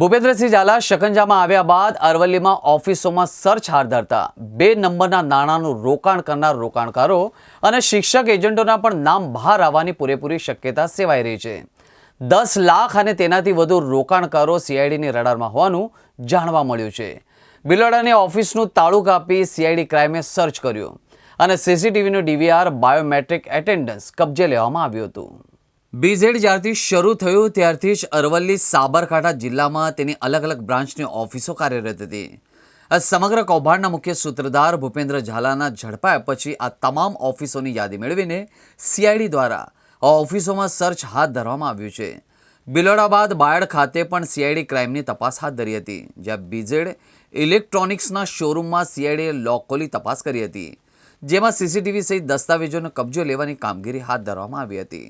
ભૂપેન્દ્રસિંહ ઝાલા શકંજામાં આવ્યા બાદ અરવલ્લીમાં ઓફિસોમાં સર્ચ હાથ ધરતા. બે નંબરના નાણાંનું રોકાણ કરનાર રોકાણકારો અને શિક્ષક એજન્ટોના પણ નામ બહાર આવવાની પૂરેપૂરી શક્યતા સેવાઈ રહી છે. દસ લાખ અને તેનાથી વધુ રોકાણકારો સીઆઈડીની રડારમાં હોવાનું જાણવા મળ્યું છે. બિલોડાની ઓફિસનું તાળું કાપી સીઆઈડી ક્રાઇમે સર્ચ કર્યું અને સીસીટીવીનું ડીવીઆર, બાયોમેટ્રિક એટેન્ડન્સ કબજે લેવામાં આવ્યું હતું. બીઝેડ જ્યારથી શરૂ થયું, ત્યારથી જ અરવલ્લી સાબરકાંઠા જિલ્લામાં તેની અલગ અલગ બ્રાન્ચની ઓફિસો કાર્યરત હતી. આ સમગ્ર કૌભાંડના મુખ્ય સૂત્રધાર ભૂપેન્દ્ર ઝાલાના ઝડપાયા પછી આ તમામ ઓફિસોની યાદી મેળવીને સીઆઈડી દ્વારા આ ઓફિસોમાં સર્ચ હાથ ધરવામાં આવ્યું છે. બિલોડા બાદ બાયડ ખાતે પણ સીઆઈડી ક્રાઇમની તપાસ હાથ ધરી હતી, જ્યાં બીઝેડ ઇલેક્ટ્રોનિક્સના શોરૂમમાં સીઆઈડીએ લોકોલી તપાસ કરી હતી. જેમાં સીસીટીવી સહિત દસ્તાવેજોનો કબજો લેવાની કામગીરી હાથ ધરવામાં આવી હતી.